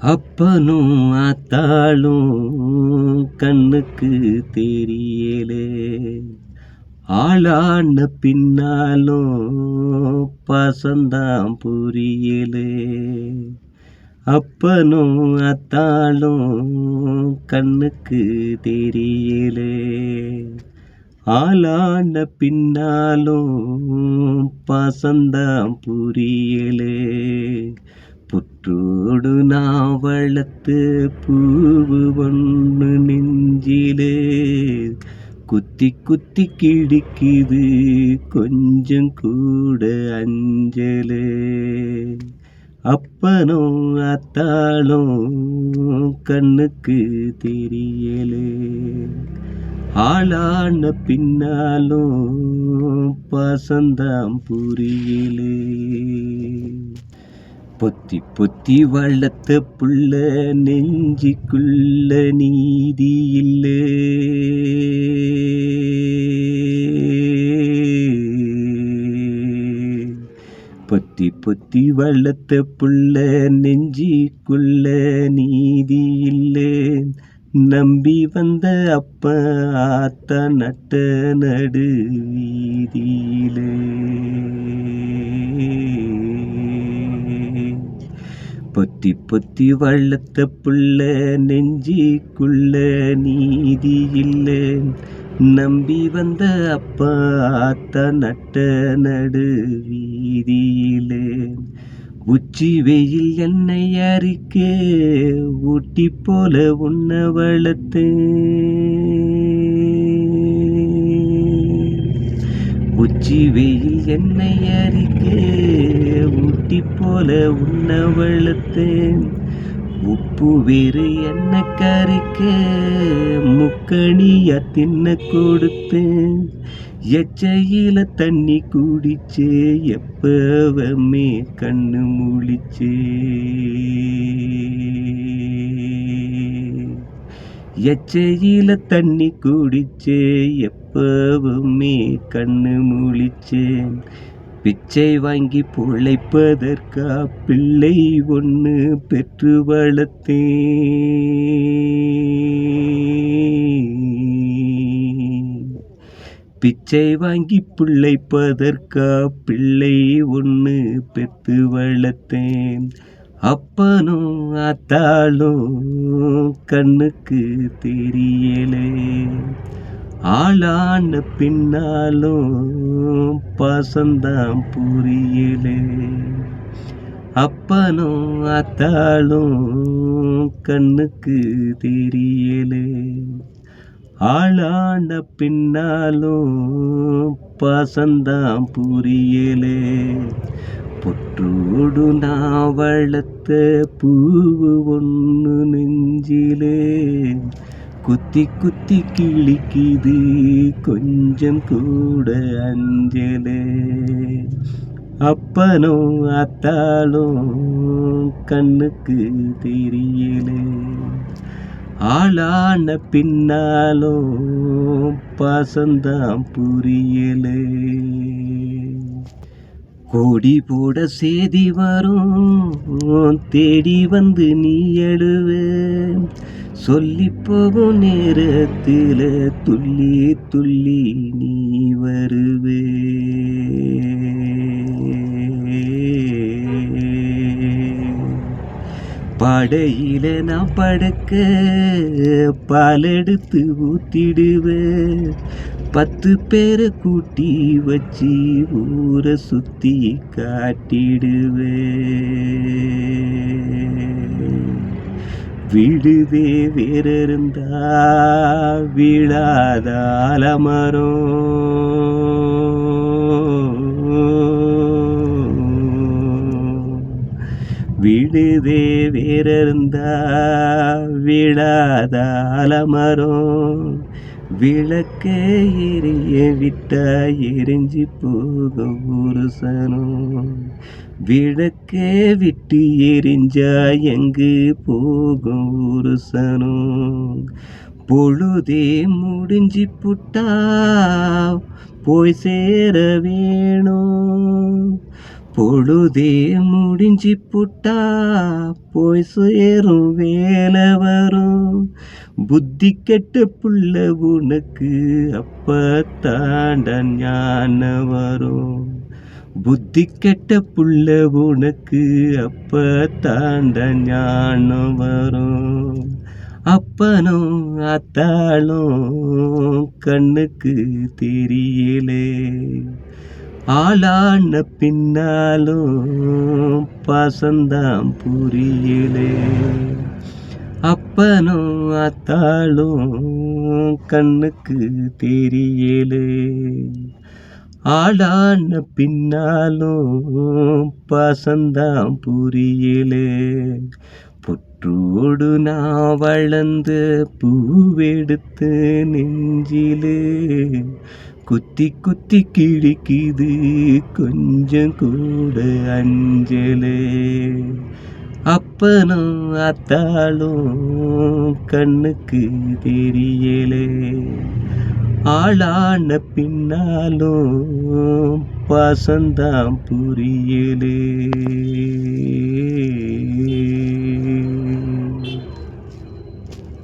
அப்பனும் அத்தாளும் கண்ணுக்கு தெரியலே. ஆளான பின்னாலும் பாசந்தான் புரியலே. அப்பனும் அத்தாளும் கண்ணுக்கு தெரியலே. ஆளான பின்னாலும் பாசந்தான் புரியலே. புற்றோடு நான் வளர்த்து பூவு ஒன்று நெஞ்சிலே. குத்தி குத்தி கிழிக்குது கொஞ்சம் கூட அஞ்சலே. அப்பனும் அத்தாளும் கண்ணுக்கு தெரியலே. ஆளான பின்னாலும் பாசந்தாம் புரியலே. பொத்தி பொத்தி வளர்த்த புள்ள நெஞ்சிக்குள்ள நீதி இல்லே. பொத்தி பொத்தி வளர்த்த புள்ள நெஞ்சிக்குள்ள நீதி இல்லே. நம்பி வந்த அப்ப ஆத்த நட்ட நடு வீதியிலே. பொத்தி பொத்தி வளர்த்த புள்ள நெஞ்சிக்குள்ள நீதி இல்லை. நம்பி வந்த அப்பா ஆத்த நட்ட நடு வீதியிலே உச்சி வெயில் என்னை அறிக்கே ஊட்டி போல உன்ன வளர்த்து. உச்சி வெயில் என்னை அரிக்க ஊட்டி போல உன்ன வளர்த்தேன் உப்பு வேறு என்ன கறிக்க முக்கணியா தின்ன கொடுத்தேன் எச்சையில தண்ணி குடிச்சே எப்பவமே கண்ணு முழிச்சே. எச்சையில தண்ணி குடிச்சே எப்பவுமே கண்ணு முழிச்சேன் பிச்சை வாங்கி பிழைப்பதற்கா பிள்ளை ஒன்று பெற்று வளர்த்தே பிச்சை வாங்கி பிழைப்பதற்கா பிள்ளை ஒன்று பெற்று வளர்த்தேன். அப்பனும் அத்தாளும் கண்ணுக்கு தெரியலே. ஆளான பின்னாலும் பாசந்தான் புரியலே அப்பனும் அத்தாளும் கண்ணுக்கு தெரியலே. ஆளான பின்னாலும் பாசந்தான் புரியலே பொற்றோடு நான் வளர்த்த பூவு ஒன்று நெஞ்சிலே. குத்தி குத்தி கிழிக்குது. கொஞ்சம் கூட அஞ்சலே. அப்பனோ அத்தாளும் கண்ணுக்கு தெரியலே. ஆளான பின்னாலும் பாசந்தான் புரியலே. கோடி போட சேதி வரும். தேடி வந்து நீ எழுவே. சொல்லி போகும் நேரத்தில் துள்ளி துள்ளி நீ வருவே. படையில நான் படுக்க பாலெடுத்து ஊத்திடுவேன் பத்து பேரை கூட்டி வச்சு ஊரை சுத்தி காட்டிடுவே. விடுதே வேறிருந்தா விழாத ஆலமரம். விடுதே வேறிருந்தா விழாத ஆலமரம். விளக்க எரிய விட்டா எரிஞ்சு போகும் ஒரு சனம் விளக்க விட்டு எரிஞ்சா எங்கு போகும் ஒரு சனம் பொழுதே முடிஞ்சு புட்டா போய் சேர வேணும். பொழுதே முடிஞ்சு புட்டா போய் சேரும் வேலை வரும். புத்தி கெட்ட புள்ள உனக்கு அப்ப தாண்ட ஞான வரும். புத்தி கெட்ட புள்ள உனக்கு அப்ப தாண்ட ஞானம் வரும். அப்பனும் அத்தாளும் கண்ணுக்கு தெரியலே. ஆளான பின்னாலும் பாசந்தாம் புரியலே. அப்பனும் அத்தாளும் கண்ணுக்கு தெரியலே. ஆளான பின்னாலும் பாசந்தாம் புரியலே. புற்றோடு நான் வளர்ந்து பூவெடுத்து நெஞ்சிலே குத்தி குத்தி கிழிக்குது. கொஞ்சம் கூட அஞ்சலே. அப்பனும் அத்தாளும் கண்ணுக்கு தெரியலே. ஆளான பின்னாலும் பாசந்தான் புரியலே.